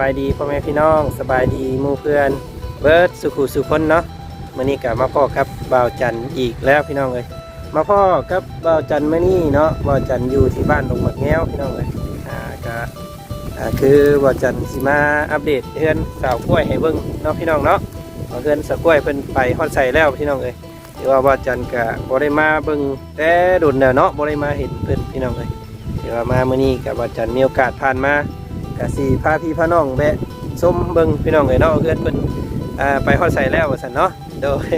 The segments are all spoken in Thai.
าบสบายดีพ่อแม่พี่น้องสบายดีมู่เพื่อนเบิร์ดสุขุสุคนเนาะมื่อนี้กับมาพ่อครับบ่าวจันทร์อีกแล้วพี่น้องเลยมาพ่อกับบ่าวจันทร์มื่อนี้เนาะบ่าวจันทร์อยู่ที่บ้านดงหมักแง้วพี่น้องเลยอ่าก็อ่าคือบ่าวจันทร์สิมาอัปเดตเฮือนสาวกล้วยให้เบิ่งเนาะพี่น้องเนาะเฮือนสาวกล้วยเพิ่นไปฮอดใส่แล้วพี่น้องเลยที่ว่าบ่าวจันทร์ก็บ่ได้มาเบิ่งแต่โดนแล้วเนาะบ่ได้มาเห็นเพิ่นพี่น้องเลยที่ว่ามามื่อนี้กับบ่าวจันทร์มีโอกาสผ่านมา กสีพาพี่พาน้องแบะส้มเบิงพี่น้องเลยเนาะเพื่อนเพิ่นอ่าไปฮอดใส่แล้วว่าซั่นเนาะโดย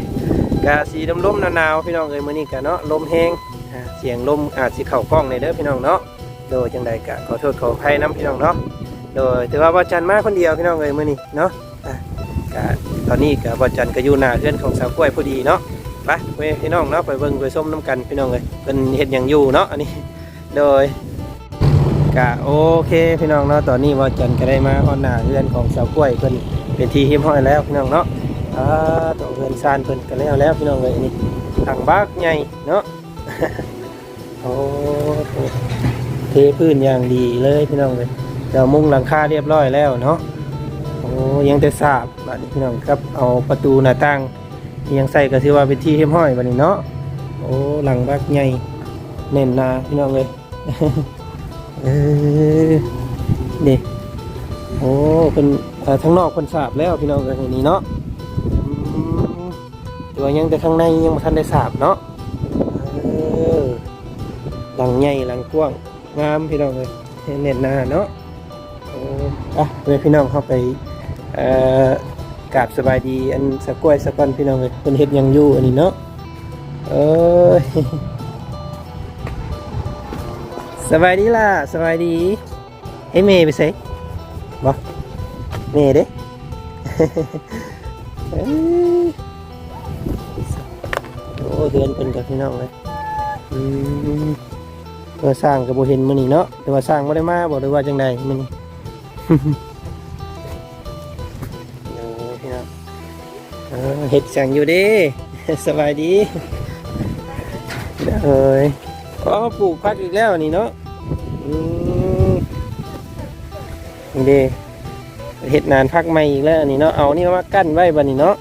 กาสีลมๆหนาวๆพี่น้องเอ้ยมื้อนี้กะเนาะลมแห้งอ่าเสียงลมอาจสิเข้ากล้องในเด้อพี่น้องเนาะโดยจังใดกะขอโทษขออภัยนํพี่น้องเนาะโดยถือว่าบ่จันมาคนเดียวพี่น้องเอ้ยมื้อนี้เนาะอะกะตอนนี้กะบ่จันก็อยู่หน้าเรือนของสาวกล้วยพอดีเนาะไปเว้ยพี่น้องเนาะไปเบิ่งไปส้มน้ำกันพี่น้องเอ้ยเพิ่นเฮ็ดหยังอยู่เนาะอันนี้ โดย กะโอเคพี่น้องเนาะตอนนี้ว่าจันก็ได้มาฮอดหน้าเรือนของสาวกล้วยเพิ่นเป็นทีหิมห้อยแล้วพี่น้องเนาะอ่าตัวเรือนซานเพิ่นก็แล้วแล้วพี่น้องเลยนี่ทางบักใหญ่เนาะโอ้เทพื้นอย่างดีเลยพี่น้องเลยเดี๋ยวมุงหลังคาเรียบร้อยแล้วเนาะโอ้ยังแต่สาบบัดนี้พี่น้องครับเอาประตูหน้าต่างยังใส่ก็ถือว่าเป็นที่หิมห้อยบัดนี้เนาะโอ้หลังบักใหญ่แน่นนาพี่น้องเลย เออนี่โอ้เป็นทั้งนอกคนสาบแล้วพี่น้องกันนี้เนาะตัวยังแต่ข้างในยังม่ทันได้สาบเนาะหลังใหญ่หลังกว้างงามพี่น้องเลยเน็ตหน้าเนาะอะเพื่อพี่น้องเข้าไปกราบสบายดีอันสะกล้วยสะก้อนพี่น้องเลยเป็นเห็ดยังอยู่อันนี้เนาะเอ้ย สบายดีล่ะสบายดีเฮ้เมย์ไปใส่บ่เมย์เด้โอ้เดือนเป็นกับพี่น้องเลยอืมตัวสร้างกับโบเห็นมือนี่เนาะแต่ว่าสร้างไม่ได้มาบอกเลยว่าจังใดมือนี่เห็ดสั่งอยู่ดิสบายดีเอ้ย ก็ปลูกพักอีกแล้วนี่เนาะอืมนี่เด้เห็ดนานพักใหม่อีกแล้วอันนี่เนาะเอานี่มากั้นไว้บันนี้เนาะ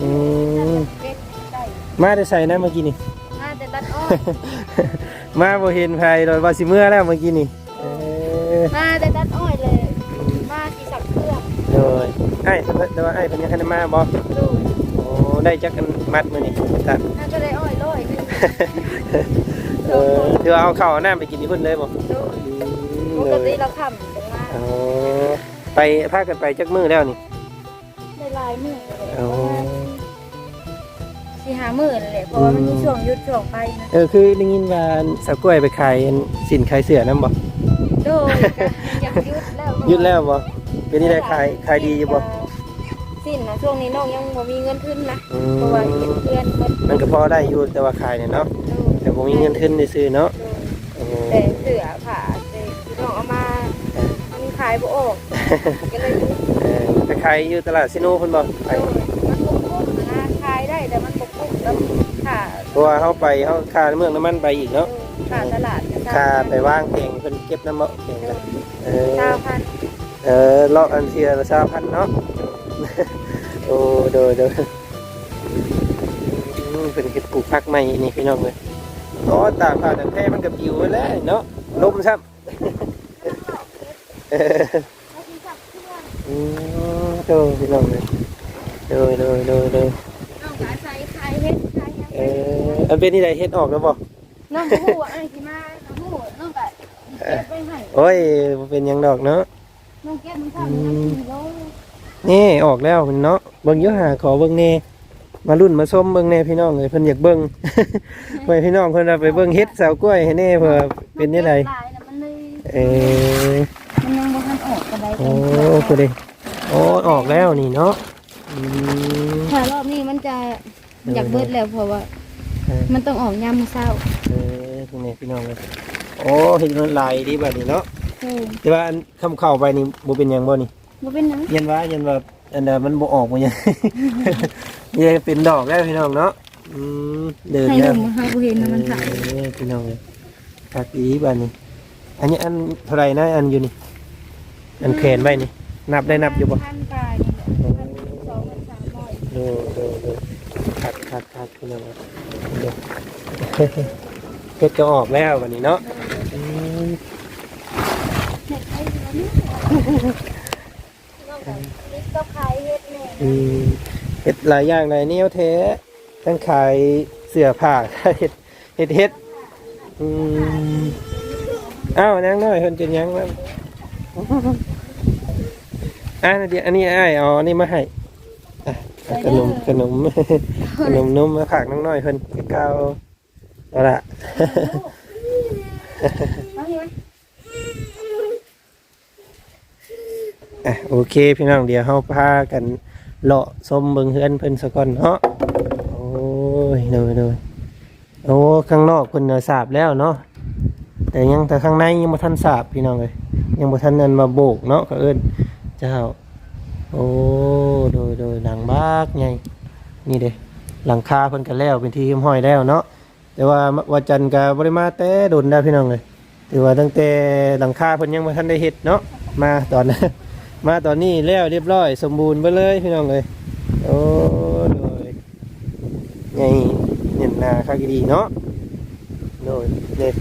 อืมมาได้ใส่นะเมื่อกี้นี่น่าจะตัดอ้อยมาบ่เห็นไผโดยว่าสิเมื่อแล้วเมื่อกี้นี่เออมาจะตัดอ้อยเลย มาสีสับเครื่องโดยไอ้แต่ว่าไอ้เพิ่นยังทันได้มาบ่ดูโอ้ได้จักกันมัดมื้อนี้ตัดน่าจะได้อ้อยร้อยหนึง เออเดี๋ยวเอาข้าวเอาน้ำไปกินที่เพิ่นเลยบ่ดูอืมปเลกติยเราขำถึงมาโอ้ไปพากันไปจักมื้อแล้วนี่ได้ลายมือเลยโอ้สีหามือเลยแหละเพราะว่ามันมีช่วงหยุดช่วงไปนะเออคือได้ยินว่าสาวกล้วยไปขายสินขายเสื้อนํบ่โดยก็อยากหยุดแล้วหยุดแล้วบ่เป็นนี่ได้ขายขายดีอยู่บ่สิ้นนะช่วงนี้น้องยังบ่มีเงินทุนนะอืเพราะว่ามเห็นเพื่อนเพิ่นมันก็พอได้อยู่แต่ว่าขายเนี่ยเนาะดู แต่บ่มีเงินทุนได้ซื้อเนาะดูโอ้แต่เสือผ้าแต่ที่น้องเอามามันขายบ่ออกก็เลยหยุดเออไปขายอยู่ตลาดซิโนเพิ่นบ่ไปมันบกพร่องนะขายได้แต่มันบกพร่องแล้วค่าเพราะว่าเฮาไปเฮาค่าเมืองน้ำมันไปอีกเนาะค่าตลาดค่าไปวางเพลงเพิ่นเก็บน้ำเมาะเพลงกันเออเก้าพันเออเลาะอันเทียละ3,000เนาะโอ้โดยโดยอืมเป็นเฮ็ดปลูกผักใหม่นี่พี่น้องเอ้ย อ๋อตากผ้าตากแพร่มันก็ปิวไว้แล้วเนาะลมซ้ำเอออืมโดยพี่น้องเลยโดยโดยโดยโดยน้องขายใส่ขายเฮ็ดขายเอออันเป็นที่ใดเฮ็ดออกแล้วบ่น้องหูไอ้ที่มาน้องหูน้องก็เก็บไปให้โอ้ยบ่เป็นหยังดอกเนาะน้องเก็บมันเข้าน้ำกินโลนี่ออกแล้วพี่เนาะเบิ่งอยู่หาขอเบิ่งแน่ มารุ่นมาส้มเบิ่งแน่พี่น้องเลยเพิ่นอยากเบิ่งไว้พี่น้องเพิ่นเอาไปเบิ่งเฮ็ดสาวกล้วยให้แน่เผื่อเป็นที่ใดลายน่ะมันเลยเออมันยังบ่ทันออกปานใดโอ้คือดิโอ้ออกแล้วนี่เนาะอืมถ้ารอบนี้มันจะอยากเบิดแล้วเพราะว่าเออมันต้องออกยามมื้อเช้าเออนี่พี่น้องเลยโอ้เฮ็ดมันลายดีบัดนี้เนาะเออแต่ว่าอันคำเข้าไปนี่บ่เป็นหยังบ่นี่บ่เป็นหยังยันว่ายันว่า อันน่ะมันบ่ออกบ่หยัง นี่เป็นดอกแล้วพี่น้องเนาะอืมเดินให้แล้วลงมาหาบ่เห็นนะมันถ่ายเออพี่น้องเลยคักอีบัดนี้อันนี้อันเท่าไหร่นะอันอยู่นี่อันเพนไว้นี่นับได้นับอยู่บ่พันปลายนี่แหละพันสองพันสามร้อยดูดูดูคัดคัดคัดพี่น้องดูเพชรก็ออกแล้ววันนี้เนาะอืมเฮ็ดให้แล้วเนี่ยนอกจาก ลิฟต์ก็ขายเฮ็ดแน่อืมเฮ็ดหลายอย่างหลายแนวแท้ทั้งขายเสื้อผ้าเฮ็ดเฮ็ดเฮ็ดอืมอ้าวนั่งหน่อยเพิ่นจะยังแล้วอ่าเดี๋ยวอันนี้อ้ายเอาอันนี้มาให้อะเอาขนมขนมขนมนมมาฝากน้องน้อยเพิ่นเก่าเอาละ มาเห็น อะโอเคพี่น้องเดี๋ยวเฮาพากันเลาะชมเบิงเฮือนเพิ่นซะก่อนเนาะโอ้ยเดยๆโอ้ข้างนอกเพิ่นน่ะสาบแล้วเนาะแต่ยังแต่ข้างในยังบ่ทันสาบพี่น้องเอ้ยยังบ่ทันนั้นมาโบกเนาะเขาเอิ้นเจ้าโอ้โดยโดยหลังบากใหญ่นี่เด้หลังคาเพิ่นก็แล้วเป็นที่หิมห้อยแล้วเนาะแต่ว่าว่าจันทร์ก็บ่ได้มาแต่ดนแล้พี่น้องเอ้ยถือว่าตั้งแต่หลังคาเพิ่นยังบ่ทันได้เฮ็ดเนาะมาตอนนั้น มาตอนนี้แล้วเรียบร้อย สมบูรณ์ไปเลยพี่น้องเลยโอ้โดยไงเห็นนาคักดีเนาะโดยเด็ด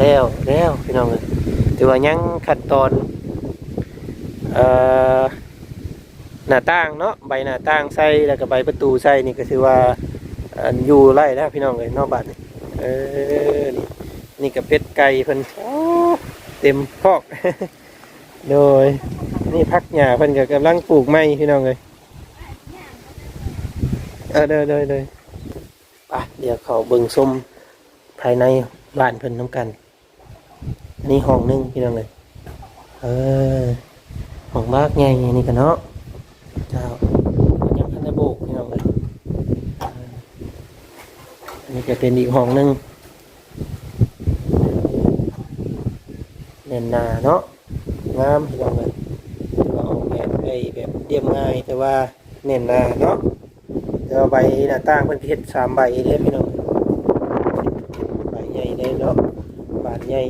แล้วแล้วพี่น้องเลยถือว่ายังขั้นตอนเอ่อหน้าต่างเนาะใบหน้าต่างใส่แล้วก็ใบประตูใส่นี่ก็ถือว่าอยู่ไล่แล้วพี่น้องเลยนอกบ้านนี่เออนี่นี่กับเป็ดไก่เพิ่นเต็มพอก โดย นี่พักหญ้าเพิ่นก็กำลังปลูกไม้พี่น้องเลยเออเดยเดยเดยไปเดี๋ยวเขาเบิ่งส้มภายในบ้านเพิ่นน้ำกันอัน นี่ห้องนึงพี่น้องเลยเออห้องมากไงนี่กันเนาะเจ้ายังพันได้โบกพี่น้องเลยอันนี้จะเป็นอีกห้องนึงเนนหนาเนาะ งามพี่น้องเลยก็ออกแบบไปแบบเรียบง่ายแต่ว่าเน้นหนาเนาะแต่ว่าใบหน้าต่างเพิ่นเพชรสามใบเด้พี่น้องใบใหญ่ได้เนาะบาทใหญ่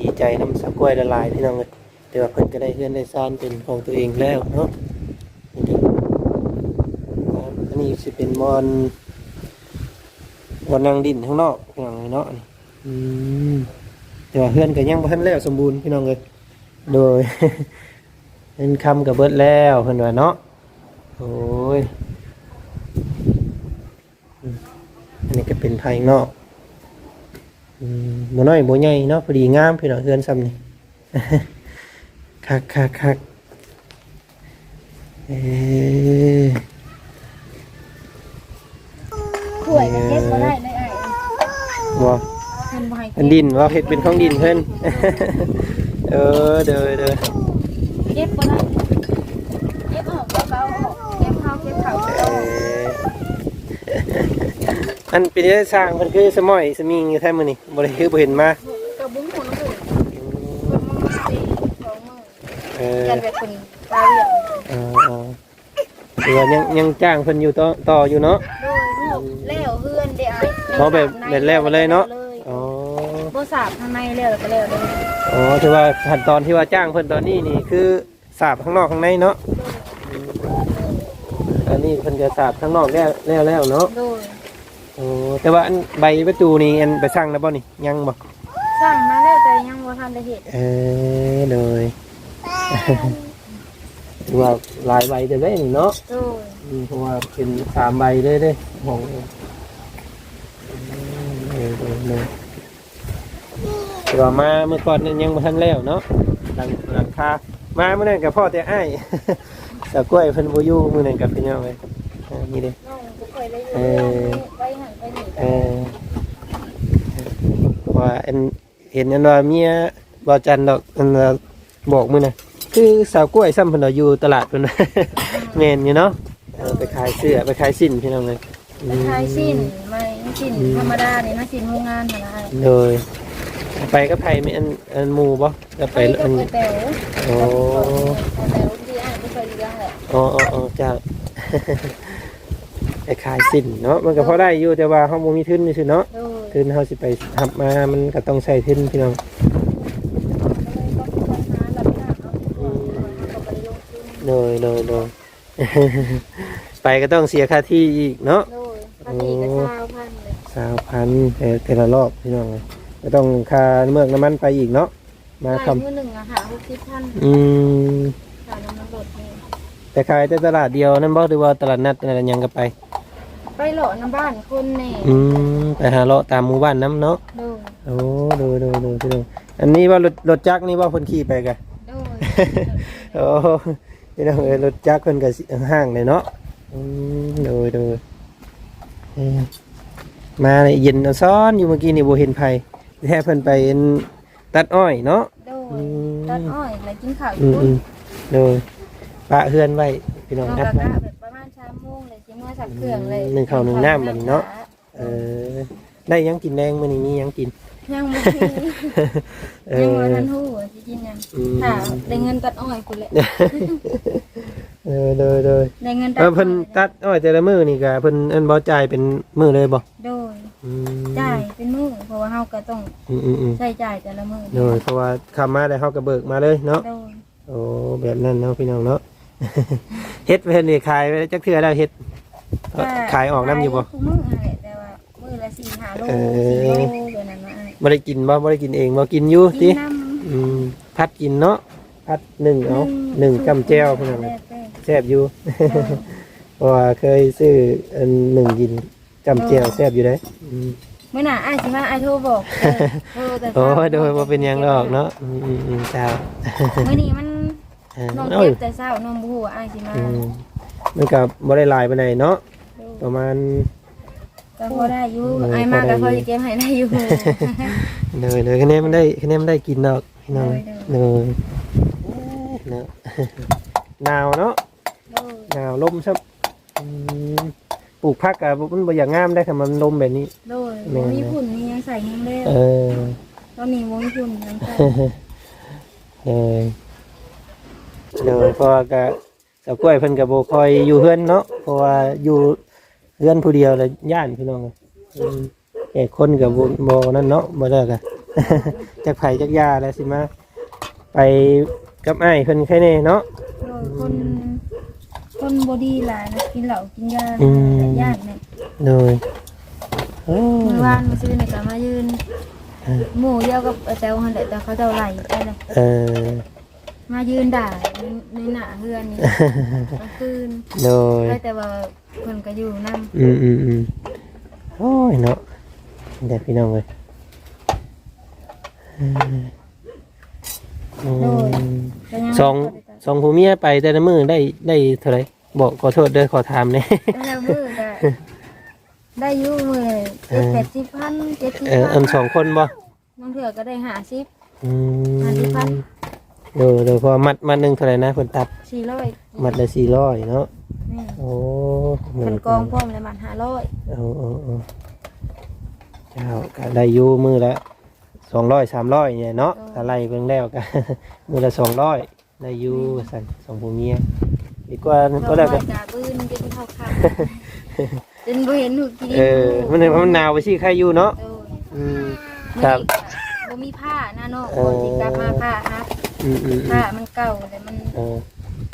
ดีใจน้ำสักกล้วยละลายพี่น้องเลยแต่ว่าเพิ่นก็ได้เฮือนได้ซ่านเป็นของตัวเองแล้วเนาะอันนี้สิเป็นมอนมอนนางดินข้างนอกพี่น้องเลยเนาะอืม แต่ว่าเพื่อนก็ยังบ่ทันแล้วสมบูรณ์พี่น้องเลยโดยเป็นคำกับเบิดแล้วเพิ่นว่าเนาะโอ้ยอืมอันนี้ก็เป็นภายนอกอืมบ่น้อยบ่ใหญ่เนาะพอดีงามพี่น้องเฮือนซ้ำนี่คักคักคักเอ้ยข่วยกับเก็บบ่ได้เลยไอ้บ่ มันบ่ให้อันดินว่าเฮ็ดเป็นของดินเพิ่น เออเด้อเด้อเก็บบ่ได้เก็บออกเบาๆออกเก็บเข้าเก็บเข้าเอออันเป็นได้สร้างมันคือสมอยสมิงอยู่แท้มื้อนี้บ่ได้คือบ่เห็นมากับบุ้งหัวน้ำบุ้งเพิ่นเออมึงสิสองมื้อกันแบบคนตาเรียงเออเออหรือว่ายังยังจ้างเพิ่นอยู่ต่อต่ออยู่เนาะ โดยลูกแล้วเฮือนได้ไอ้เขาแบบแบบแล้วมาเลยเนาะอ๋อบ่ สาบข้างในแล้วก็แล้วเลยอ๋อถือว่าขั้นตอนที่ว่าจ้างเพิ่นตอนนี้นี่คือสาบข้างนอกข้างในเนาะอันนี้เพิ่นจะสาบข้างนอกแล้วแล้วแล้วเนาะโดยโอ้แต่ว่าอันใบประตูนี่อันไปสร้างแล้วบ่นี่ยังบ่สร้างมาแล้วแต่ยังบ่ทันได้เฮ็ดเออเลยถือว่าหลายใบจะได้นี่เนาะโดยอืมเพราะว่าเป็นสามใบเลยเด้ของอืมเออเออเออ แต่ว่ามาเมื่อก่อนนั้นยังไม่ทันแล้วเนาะหลังหลังคามาเมื่อนั้นกับพ่อแต่อ้ายแต่กล้วยเพิ่นบ่อยู่มื้อนั้นกับพี่น้องเลยอ่านี่เด้ น้องบ่เคยได้อยู่เออ ไปหันไปนี่เออว่าอันเห็นอันว่าเมียบ่จันดอกอันว่าบอกมื้อน่ะคือสาวกล้วยซ้ำเพิ่นว่าอยู่ตลาดเพิ่นว่าแม่นอยู่เนาะเออไปขายเสื้อไปขายสิ้นพี่น้องเลยอืไปมขายสิ้นไม่สิ้นธรรมดานี่นะสิ้นโรงงานหั่นล่ะเลย ไปก็ไปมีอันอันหมูบ่ก็ไปอันแต๋โอ้แต๋ดีอ่านที่เคยเลี้ยงหละอ๋ออ๋อจากไอ้ขายสินเนาะมันก็พอได้อยู่แต่ว่าเฮาบ่มีทึนนี่ซื่เนาะทึนเฮาสิไปทับมามันก็ต้องใส่ทึนพี่น้องเดยเดยเดยไปก็ต้องเสียค่าที่อีกเนาะโดยค่าวพันเลยนแต่ละรอบพี่น้องเลย ก็ต้องค่าเมือกน้ำมันไปอีกเนาะมาคขายมือหนึ่งอะค่ะหกสิบพันำอืมค่าน้ำมันรถนี่แต่ขายแต่ตลาดเดียวนั่นบ่หรือว่าตลาดนัดอะไรยังก็ไป ไปหล่อน้ำบ้านคนนี่อืมไปหาเลาะตามหมู่บ้านน้ำเนาะโดยโอ้ดูดูดูพี่น้องอันนี้ว่ารถรถจักรนี่ว่าเพิ่นขี่ไปกันโดยโอ้พี่น้องเอ้ยรถจักรเพิ่นก็สิห้างเลยเนาะอืมดูดูเอ้ยมาเลยเย็นเอาซ้อนอยู่เมื่อกี้นี่บ่เห็นไผ แท้เพิ่นไปตัดอ้อยเนาะ โดอืยม ตัดอ้อยแล้วกินข้าวออืยู่มอืมโดยปะเฮือนไว้พี่น้องน้องครับ กะกะแบบประมาณสามโมงเลยสิเมื่อสักเครื่องเลยหนึ่งข้าวหนึ่งน้ำบัดนี้เนาะ เออได้หยังกินแดงมื้อนี้มีหยังกิน ยังบ่มีเอยังอบ่ทันฮู้ว่าสิกินหยังอืมค่ะได้เงินตัดอ้อยพุ่นแหละเออโดยโดยได้เงินตัดเออเพิ่นตัดอ้อยแต่ละมื้อนี่ก็เพิ่นอันบ่จ่ายเป็นมื้อเลยบ่โดยอืม จ่ายเป็นมื้อเพราะว่าเฮาก็ต้องอืมอืมอืมใช้จ่ายแต่ละมื้อโดยเพราะว่าคำมาได้เฮาก็เบิกมาเลยเนาะโดยโอ้แบบนั้นเนาะพี่น้องเนาะ เฮ็ดเพิ่นนี่ขายไปจักเทื่อแล้วเฮ็ดเอ่อขายออกน้ำอยู่บ่ ขายทุกมื้อนั่นแหละแต่ว่ามื้อละ4-5โลเออ4โลแบบนั้นนะอ้ายบ่ได้กินบ่บ่ได้กินเองบ่กินอยู่กิตินน้ำอืมพัดกินเนาะพัดหนึ่งเอาหนึ่งจำแจ้วพี่น้องแล้เอ้ยวแต่แซ่บอยู่ เพราะว่าเคยซื้ออันหนึ่งกิน จำแจ้วแซ่บอยู่เด้อืมเมื่อหน่ะไอ้ายสิมาไอ้ายโทรบอกเออโทรแต่โอ้เช้ายโดยบ่เป็นหยังดอกเนาะอืมอืมอืมเจ้าเมื่อนี้มันเออน้องเอ้เก็ยบแต่เช้าน้องบ่ฮู้ว่าไอ้ายสิมาอืมมันก็บ่ได้หลายปานใดเนาะประมาณ ก็พอได้อยู่เออไอ้ายมาพอได้ก็อยู่พอจะเก็บให้ได้อยู่เลยเลยคะแนนมันได้คะแนนมันได้กินดอกพี่น้องได้เลยเนาะหนาวเนาะโดยหนาวลมซับอืม ปลูกผักอะมันบ่อย่างงามได้ค่ะมันลมแบบนี้ โดยแม่บ่นมีผุ่นนี่ยังใส่ยังเล่เออตอนนี้บ่มีผุ่นยังใส่เลยเลยเพราะว่าก็สาวกล้วยเพิ่นก็บ่ค่อยอยู่เฮือนเนาะเพราะว่าอยู่เฮือนผู้เดียวแล้วย่านพี่น้องอืมแก่คนก็บ่บ่นั่นเนาะบ่เลิกอะจักไผจักยาแล้วสิมาไปกับอ้ายเพิ่นแค่นี้เนาะ โดยคน คนบ่ดีหลายนะกินเหล้ากินยาอืม แต่ญาติเนี่ยเลยโอ้เมื่อวานมาซื้อในกามายืนเออหมู่เดียวกับอาแตวหันแหละแต่เขาเจ้าไหลไปเลยเออ มายืนด่าในหน้าเฮือนนี่ กลางคืนโดย ได้แต่ว่าเพิ่นก็อยู่นำอืมอืมอืมโอ้ยเนาะเด็กพี่น้องเลยอืมอืม ก็ยังสอง สองผัวเมียไปแต่ละมือได้ได้เท่าไหรบอกขอโทษเด้อขอถามเนี่ยแล้วมือก็ได้อยู่มือเจ็ดแปดสิบพันเจ็ดสิบเอออันสองคนบ่บางเถื่อก็ได้หาสิบ อืห้าสิบพันเดี๋ยวเดี๋ยวพอมัดมัดหนึ่งเท่าไหรนะคนตัดสี่ร้อยมัดละสี่ร้อยเนาะนี่โอ้เป็นกองพร้อมเลยมันห้าร้อยโอ้โอ้โอ้เจ้าก็ได้อยู่มือละสองร้อยสามร้อยเนี่ยเนาะถ้าไล่เบิ่งแล้วก็ มือละสองร้อย ได้อยู่สั่นสองผัวเมียดีกว่าเราก็ได้แล้วกักันกาปืนจนเข้าข้างจนบ่เห็นหูกินเออมันมันหนาวไปสิใครอยู่เนาะเอออืมคครัรับบบ่มีผ้านะเนาะเอก่ออนสิกลับมาผ้าฮักอืมอืมอืผ้ามมันเก่าแต่มันเออ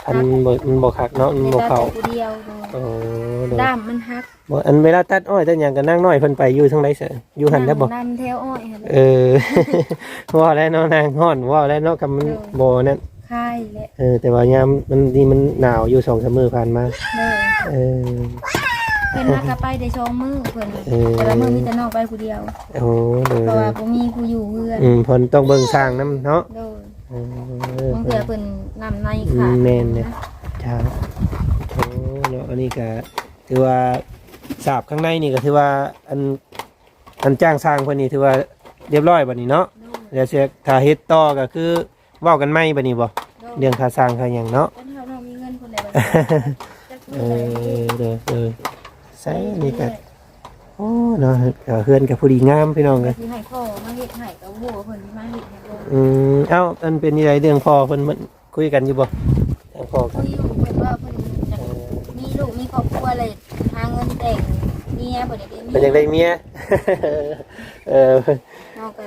อันบ่มันบ่คักเนาะมันบ่เข้าแต่ผู้เดียวโดยโอ้โดยด้ามมันฮักบ่อันเวลาตัดอ้อยตัดหยังก็นั่งน้อยเพิ่นไปอยู่ทางใดเสยอยู่หันได้บ่นั่นแถวอ้อยหั่นแหละเออว่าแล้วเนาะนางฮ้อนว่าแล้วเนาะคำมันบ่นั่น ค่ายแหละเออแต่ว่ายามมันนี่มันหนาวอยู่สองสามมื้อผ่านมาเด้อเออ เพิ่นมากลับไปได้สองมื้อเพิ่นเออ แต่ละมื้อมีแต่น้องไปผู้เดียวโอ้โดยเพราะว่าบ่มีผู้อยู่เพื่อนอืมเพิ่นต้องเบิ่งสร้างนํเนาะโดยเออ บางเทื่อเพิ่นนำในขาดแม่นเนี่ยจ้าโอ้เนาะอันนี้ก็ถือว่าสาบข้างในนี่ก็ถือว่าอันอันจ้างสร้างเพิ่นนี่ถือว่าเรียบร้อยบัดนี้เนาะ โดย เดี๋ยวเสียถ้าเฮ็ดต่อก็คือ เว้ากันใหม่บัดนี้บ่โดยเรื่องค่าสร้างค่าหยังเนาะเพิ่นเฮาน้องมีเงินคนใดบ่จักเอมื้อใดอเด้อเด้อใส่นี่ก็โอ้เนาะก็เฮือนก็ผู้ดีงามพี่น้องกันสิให้พ่อมาเฮ็ดให้ก็บ่เพิ่นสิมาเฮ็ดให้บ่อืมเอ้าอันเป็นนี่ไรเรื่องพ่อเพิ่นมันคุยกันอยู่บ่ทางพ่อกัคุนยอยู่เพิ่นว่าเพิ่นอยากมีลูกมีครอบครัวเลยหาเงินแต่งเมียบ่ได้มีเป็นจังไดเมียเออเฮาก็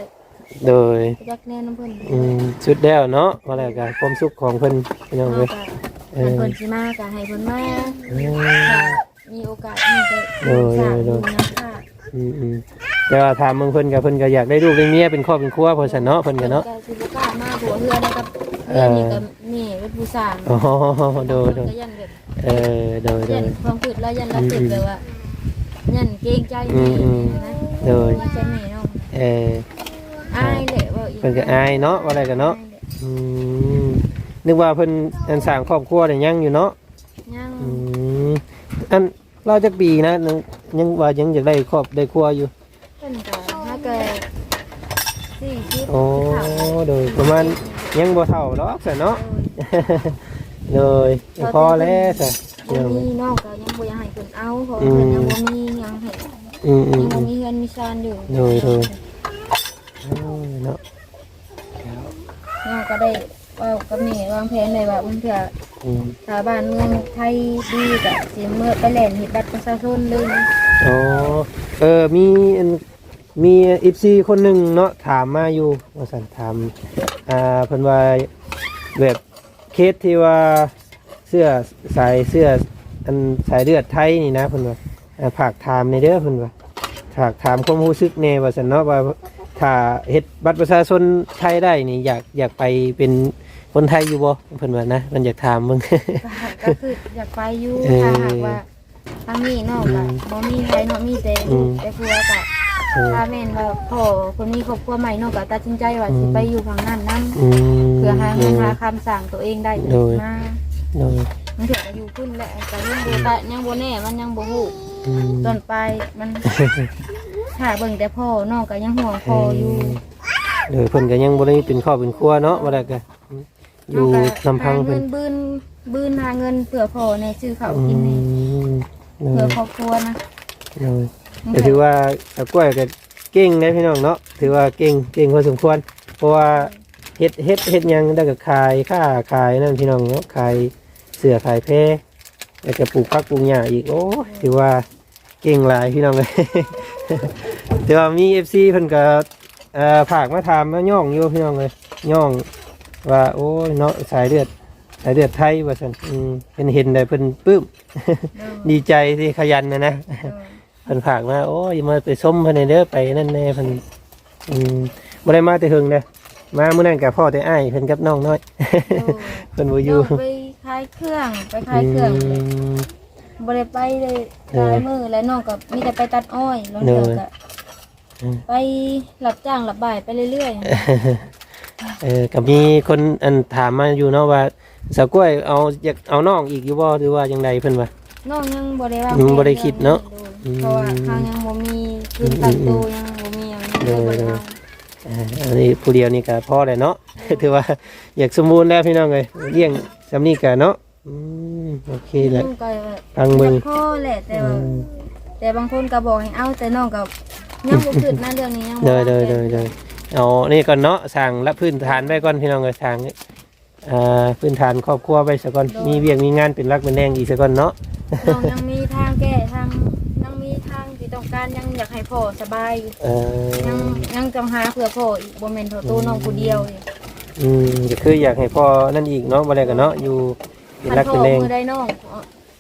โดยจักแน่นำเพิ่นอืมชุดแล้วเนาะว่าแล้วก็ความสุขของเพิ่นพี่น้องเฮาเอ้ยก็เอถ้าอเพิ่นสิมาก็ให้เพิ่นมาอืมถ้ามีโอกาสนี่ก็โดยสร้างโดยบุญนะค่ะอืมอืมแต่ว่าถามมึงเพิ่นกับเพิ่นก็อยากได้ลูกได้เมียเป็นครอบเป็นครัวเพราะฉะนั้นเนาะเพิ่นก็เนาะพิ่สิบ่กล้ามาหัวเฮือได้กับเพื่อนนี่ก็นี่เป็นผู้สร้างอ๋อโดยโดยก็ยันแบบเออโดยโดยัยนความคิดแล้วยันรับติดแบบว่ายันเกรงใจอืนี่มอืม นะโดย เกรงใจแม่เนาะเออ อายแหละว่าอีเพิ่นก็อายเนาะว่าอะไรกันเนาะอายแหลอืมนึกว่าเพิ่นอันสร้างครอบครัวได้ยังอยู่เนาะยังอืมอันเราจักปีนะยังยังว่ายังอยากได้ครอบได้ครัวอยู่เพิ่นก็ถ้าเกิดสี่สิบโอ้โดยประมาณยังบ่เท่าหรอกซะเนาะโดยพอแล้วซะบ่มีนอกก็ยังบ่อยากให้เพิ่นเอาเพราะว่าเพิ่นยังบ่มียังให้อืมอืยัมงอืบ่มมีเงินมีชานอยู่โดยโดยโอ้ย เนาะนอกก็ได้เว่ากับแม่วางแผนไว้ว่ามันเถื่ออืมถ้าบ้านเมืองไทยดีก็สิเมื่อไปแล่นเฮ็ดบัตรประชาชนเลยนะอ๋อเออมีอันมีอีฟซีคนหนึ่งเนาะถามมาอยู่ว่าสันถามอ่าเพิ่นว่าแบบเคสที่ว่าเสื้อสายเสื้ออันสายเลือดไทยนี่นะเพิ่นว่าอ่าฝากถามในเด้อเพิ่นว่าฝากถามความรู้สึกแน่ว่าสันเนาะว่า ถ้าเฮ็ดบัตรประชาชนไทยได้นี่อยากอยากไปเป็นคนไทยอยู่บ่เพิ่นว่านะมันอยากถามมึง ก็คืออยากไปอยู่เออถ้าหากว่าทางนี้นอกก็บ่มีใครเนาะมีแต่อืมแต่ผัวก็เออถ้าแม่นว่าพ่อคนนี้ครอบครัวใหม่นอกก็ตัดสินใจว่าสิไปอยู่ฝั่งนั้นนํอืม เพื่อหาเงินหาคำสั่งตัวเองได้โดย มาโดยมันถือว่าอยู่ขึ้นแหละแต่ยังบ่ตะยังบ่แน่มันยังบ่ฮู้อืมต้นไปมัน ถ้าเบิ่งแต่พ่อนอกก็ยังห่วงพ่ออยู่เดี๋ยวเพิ่นก็ยังบ่ได้เป็นครอบเป็นครัวเนาะว่าได้ก็อยู่ลำพังหาเพิ่เงินนบืนบืนหาเงินเผื่อพ่อในซื้อข้าวอืกินในมเนเผื่อยครอบครัวนะเนยแต่ถือว่าตะกล้วยก็เก่งนะพี่น้องเนาะถือว่าเก่งเก่งพอสมควร เพราะว่าเฮ็ดเฮ็ดเฮ็ดหยังได้ก็ขายค่าขายนั่นพี่น้องเนาะขายเสื้อขายแพรแล้วก็ปลูกผักปลูกหญ้าอีกโอ้ยถือว่า เก่งหลายพี่น้องเลยแต่ว่ามี FC เพิ่นก็เอ่อฝากมาถามมาย่องอยู่พี่น้องเลยย่องว่าโอ้ยเนาะสายเลือดสายเลือดไทยว่าซั่นอืมเห็นเห็นได้เพิ่นปลื้มดีใจที่ขยันนะนะเพิ่นฝากมาโอ้ยมาไปส้มเพิ่นให้เด้อไปนั่นแน่เพิ่นอืมบ่ได้มาแต่หึงเด้อมามื้อนั้นกับพ่อแต่อ้ายเพิ่นกับน้องน้อยเพิ่นบ่อยู่ไปขายเครื่องไปขายเครื่องม บ่ได้ไปเลยเออหลายมือแล้วน้องก็มีแต่ไปตัดอ้อยแล้วเนเดือะอกอะอืมไปรับจ้างรับบ่ายไปเรื่อยเออก็มีคนอันถามมาอยู่เนาะว่าสาวกล้วยเอาอยากเอาน้องอีกอยู่บ่หรือว่าจังไดเพิ่นว่าๆน้องยังบ่ได้ว่าอืมบ่ได้คิดเนอะโดยเพราะว่าทางยังบ่มีคืนตั้งตัวยังบ่มีหยังเลยบ่ได้เอาอ่าอันนี้ผู้เดียวนี่ก็พอแล้วเนาะถือว่าอยากสมบูรณ์แล้วพี่น้องเอ้ยเลี้ยงสำนี้ก็เนาะ อืมโอเคแหละน้องก็ฟังมึงอยากพ่อแหละแต่ว่าแต่บางคนก็บอกให้เอาแต่น้องก็ยังบ่คิดนะเรื่องนี้ยังบ่เดยเดยเดยเดยเอานี่ก่อนเนาะสั่งและพื้นฐานไว้ก่อนพี่น้องเลยสั่งอ่าพื้นฐานครอบครัวไว้ซะก่อนมีเวียงมีงานเป็นรักเป็นแรงอีกซะก่อนเนาะน้องยังมีทางแก้ทางยังมีทางที่ต้องการยังอยากให้พ่อสบายอยู่เออยังยังต้องหาเพื่อพ่ออีกบ่แม่นเท่าตัวน้องผู้เดียวอีกอืมก็คืออยากให้พ่อนั่นอีกเนาะบ่ได้กันเนาะอยู่ เป็นคันรักพ่เป็อนแรงมือได้น้อง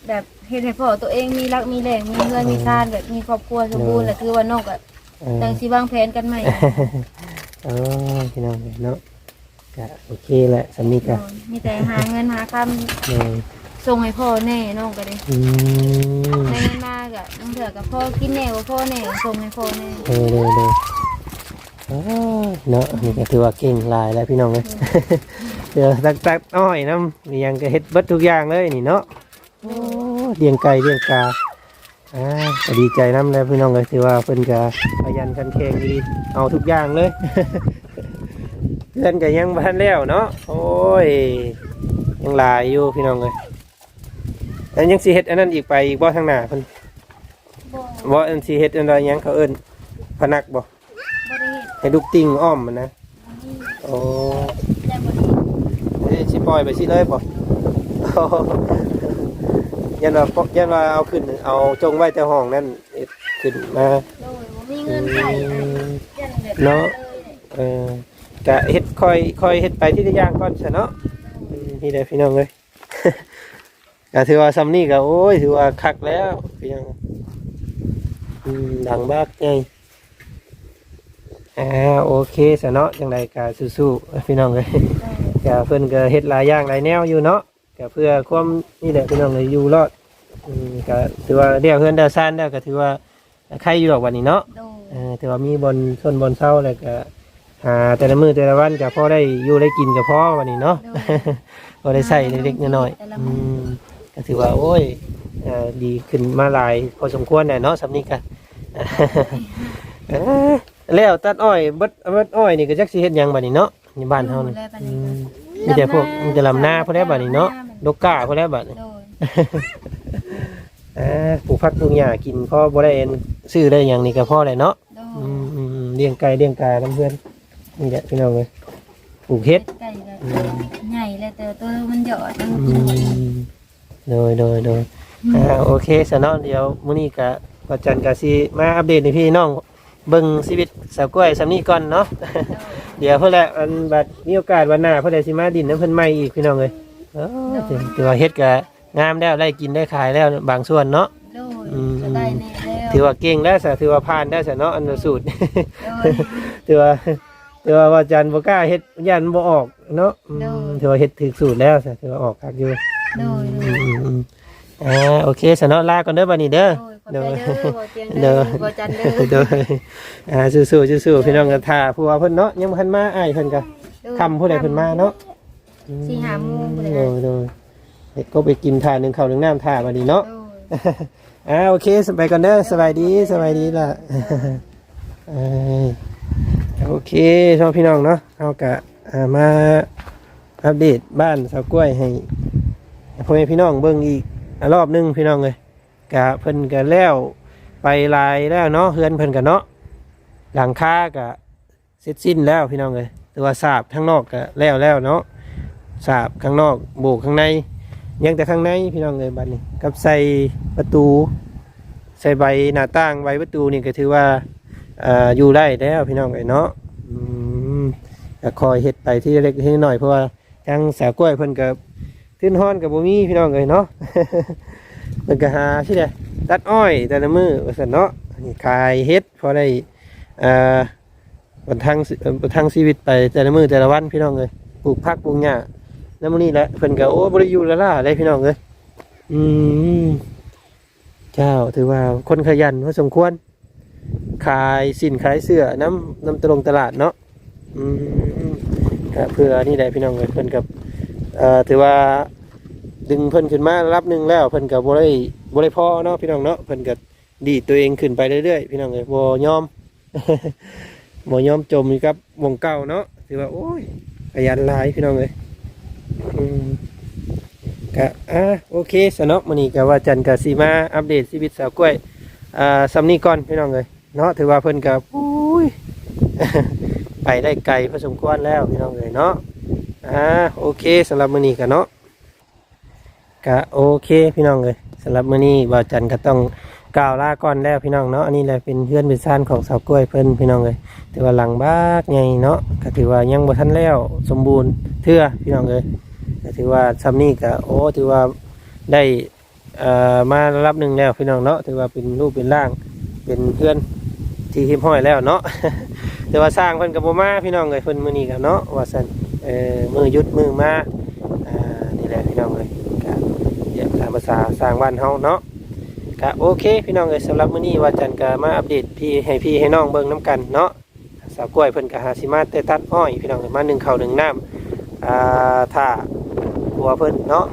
แบบเฮ็ดให้พ่อตัวเองมีรักมีแรงมีเงินมีชาติแบบมีครอบครัวสมบูรณ์แหละคือว่าน้องก็เออจังสิวางแผนกันใหม่เออพี่น้องเนาะก็โอเคแหละสำนี้ก็มีแต่หาเงินหาคำเออส่งให้พ่อแน่น้องก็ได้อืมในเงินมากอะน้องเถื่อกับพ่อกินแน่ว่าพ่อแน่ส่งให้พ่อแน่เออเดย เดยอ๋อเนาะนี่ก็ถือว่าเก่งหลายแล้วพี่น้องเลยเดี๋ยวตักตักอ้อยน้ำมีหยังก็เฮ็ดเบิดทุกอย่างเลยนี่เนาะโอ้เลี้ยงไก่เลี้ยงกาอ่าก็ดีใจน้ำแล้วพี่น้องเลยถือว่าเพิ่นก็ขยันขันแข็งดีเอาทุกอย่างเลยเพื่อนก็ยังบ้านแล้วเนาะโอ้ยยังหลายอยู่พี่น้องเลยแล้วยังสิเฮ็ดอันนั้นอีกไปอีกบ่ทางหน้าเพิ่นบ่บ่อันสิเฮ็ดอันใดหยังเขาเอิ้นพนักบ่บ่ได้เฮ็ด ให้ลูกติ่งอ้อมมันนะโอ้แต่บ่ได้เฮ็ดเอ้ยสิปล่อยไปสิเลยบ่ยันว่าปยันว่าเอาขึ้น เอาจงไว้แต่ห้องนั่นเอ็ดขึ้นมาโดยบ่มีเงินใส่อะยันแบบเนาะเออกะเฮ็ดค่อยค่อยเฮ็ดไปที่ละอย่างก่อนซะเนาะอืมนี่แหละพี่น้องเลยก็ถือว่าซัมนี่ก็โอ้ยถือว่าคักแล้วพี่น้องอืมดังบักไง อ่าโอเคสะเนาะจังไดก็สู้ๆพี่น้องเลยก็เพิ่นก็เฮ็ดหลายอย่างหลายแนวอยู่เนาะก็เพื่อความนี่แหละพี่น้องเลยอยู่รอดอืมก็ถือว่าเรียกเพื่อนเดาซ่านได้วก็ถือว่าใครอยู่ดอกวันนี้เนาะโดยเออถือว่ามีบนชนบนเศร้าแล้วก็หาแต่ละมือแต่ละวันก็พอได้อยู่ได้กินก็พอวันนี้เนาะ พอได้ใส่เล็กๆน้อยๆอืมก็ถือว่าโอ้ยเอ่อดีขึ้นมาหลายพอสมควรแหละเนาะสำนี้กันเอ้อ แล้วตัดอ้อยเบิดเบิดอ้อยนี่ก็จักสิเฮ็ดหยังบัดนี้เนาะในบ้านเฮานี่ดูแลบัดอืนี้มมีแต่พวกมีแต่ลำหน้าพวกนี้บัดนี้เนาะดกก้าพวกนี้บัดนี้ โดยอ่าปลูกผักปลูกหญ้ากินพอบ่ได้ซื้อได้หยังนี่ก็พอเลยเนาะโดอืยมอืมอืมเลี้ยงไก่เลี้ยงกาเพื่อนนี่แหละพี่น้องเลยปลูกเฮ็ด ไก่ก็ใหญ่แล้วแต่ตัวมันหยอดทั้งอืมโดยโดยโดยอ่าโอเคสะเนาะเดี๋ยวมื้อนี้ก็วันจันทร์ก็สิมาอัปเดตให้พี่น้อง เบิ่งชีวิตสาวกล้วยสำนี้ก่อนเนาะ เดี๋ยวเพิ่นแหละอันบัดมีโอกาสวันหน้าเพิ่นได้สิมาดินน้ำเพิ่นใหม่อีกพี่น้องเลยเออถือถือว่าเฮ็ดก็งามแล้วได้กินได้ขายแล้วบางส่วนเนาะ โดยก็ได้แน่แล้วถือว่าเก่งแล้วซะถือว่าผ่านได้ซะเนาะอันสูตร โดย ถือว่าถือว่าว่าจันบ่กล้าเฮ็ดยันบ่ออกเนาะอืมโดยถือว่าเฮ็ดถึกสูตรแล้วซะถือว่าออกคักอยู่โดยอืมอืมอืมอ่าโอเคซะเนาะลาก่อนเด้อบัดนี้เด้อ โดย ขอบใจเด้อบ่เตียงเด้เด้ออบ่จันเด้อโดยอ่าสู้ๆสู้ๆพี่น้องกันท่าผู้ว่าเพิ่นเนาะยังบ่ทันมาอ้ายเพิ่นก็คำผู้ใดเพิ่นมาเนาะสี่ห้าโมงพุ่นโดน่ะยโดยเฮ็ดก็ไปกินท่าหนึงข้าวหนึงน้ำท่าบัดนี้เนาะโดยอ่าโอเคสบายก่อนเด้อสบายดีสบายดีล่ะเอ้ยโอเคชอบพี่น้องเนาะเอากะอ่ามาอัปเดตบ้านสาวกล้วยให้พ่อแม่พี่น้องเบิ่งอีกรอบหนึงพี่น้องเลย กะเพิ่นกะแล้วไปลายแล้วเนาะเฮือนเพิ่นกะเนาะหลังคากะเสร็จสิ้นแล้วพี่น้องเลยตัวสาบข้างนอกกะแล้วแล้วเนาะสาบข้างนอกโบกข้างใน ยังแต่ข้างในพี่น้องเลยบัดนี้ กับใส่ประตู ใส่ใบหน้าต่างใบประตูนี่ก็ถือว่าออยู่ได้แล้วพี่น้องเลยเนาะอืมก็คอยเฮ็ดไปที่เล็กที่น้อยเพราะว่าทางสาวกล้วยเพิ่นก็ขึ้นฮ้อนกับบ่มีพี่น้องเลยเนาะ เพิ่นก็หาที่ใดตัดอ้อยแต่ละมือว่าซั่นเนาะขายเฮ็ดพอได้อ่อปรทังเอ่อปรทังชีวิตไปแต่ละมือแต่ละวันพี่น้องเลยปลูกผักปลูกหญ้าแล้วมื้อนี้แหละเพิ่นก็โอ้บ่ได้อยู่และล่ะได้พี่น้องเอ้ยอืมเจ้าถือว่าคนขยันพอสมควรขายสินขายเสื้อน้ำน้ำตรงตลาดเนาะอืมก็เพื่อนี่แหละพี่น้องเอ้ยเพิ่นกับเอ่อถือว่า ดึงเพิ่นขึ้นมารับหนึ่งแล้วเพิ่นก็บ่ได้บ่ได้พอเนาะพี่น้องเนาะเพิ่นก็ดีตัวเองขึ้นไปเรื่อยๆพี่น้องเอ้ยบ่ยอมบ่ยอมจมอยู่กับวงเก่าเนาะถือว่าโอ้ยขยันลายพี่น้องเอ้ยก็อะโอเคสนอกมันนี้ก็ว่าจันกับสีมาอัปเดตชีวิตสาวกล้วยอ่าซัมนี่ก่อนพี่น้องเลยเนาะถือว่าเพิ่นกับอุ้ยไปได้ไกลพอสมควรแล้วพี่น้องเลยเนาะอ่าโอเคสำหรับมือนี้ก็เนาะ ก็โอเคพี่น้องเลยสำหรับมื้อนี้ว่าจันก็ต้องกล่าวลาก่อนแล้วพี่น้องเนาะอันนี้แหละเป็นเพื่อนเป็นซ่านของสาวกล้วยเพิ่นพี่น้องเลยถือว่าหลังบ้ากใหญ่เนาะก็ถือว่ายังบ่ทันแล้วสมบูรณ์เทื่อพี่น้องเลยก็ถือว่าซัมนี่ก็โอ้ถือว่าได้เอ่อมารับหนึ่งแล้วพี่น้องเนาะถือว่าเป็นรูปเป็นร่างเป็นเพื่อนที่หิมห้อยแล้วเนาะแต่ว่าสร้างเพิ่นกับโบมาพี่น้องเลยเพิ่นมือนี้กันเนาะว่าสันเอ่อมือยุดมือมาอ่านี่แหละพี่น้องเลย ก็เรียกตามภาษาสร้างบ้านเฮาเนาะก็โอเค พี่น้องเลยสำหรับมื้อนี้ว่าจันก็มาอัปเดตพี่ให้พี่ให้น้องเบิ่งน้กันเนาะสาวกล้วยเพิ่นก็หาสิมาแต่ตัดอ้อยพี่น้องเลยมาหนึ่งข้าวหนึ่งน้ำอ่าถ้าหัวเพิ่นเนาะ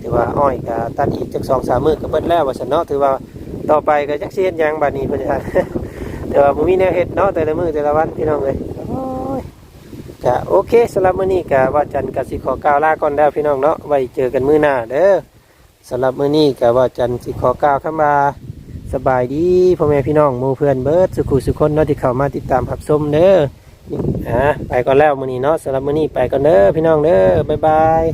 ถือว่าอ้อยก็ตัดอีกจากสองสามมือก็เบิดแล้วว่าซั่นเนาะถือว่าต่อไปก็จักสิเฮ็ดหยังบัดนี้เพิ่นจะแต่ว่าบ่มีแนวเฮ็ดเนาะแต่ละมื้อแต่ละวันพี่น้องเอ้ยโอ้ย กะโอเคสำหรับมื้อนี้กะว่าจันทร์กสิขอกล่าวลาก่อนแล้วพี่น้องเนาะไว้เจอกันมื้อหน้าเด้อสำหรับมื้อนี้กะว่าจันทร์สิขอกล่าวคำว่าสบายดีพ่อแม่พี่น้องหมู่เพื่อนเบิร์ดสุขุสุคนเนาะที่เข้ามาติดตามรับชมเด้ออ่าไปก่อนแล้วมื้อนี้เนาะสำหรับมื้อนี้ไปก่อนเด้อพี่น้องเด้อบ๊ายบาย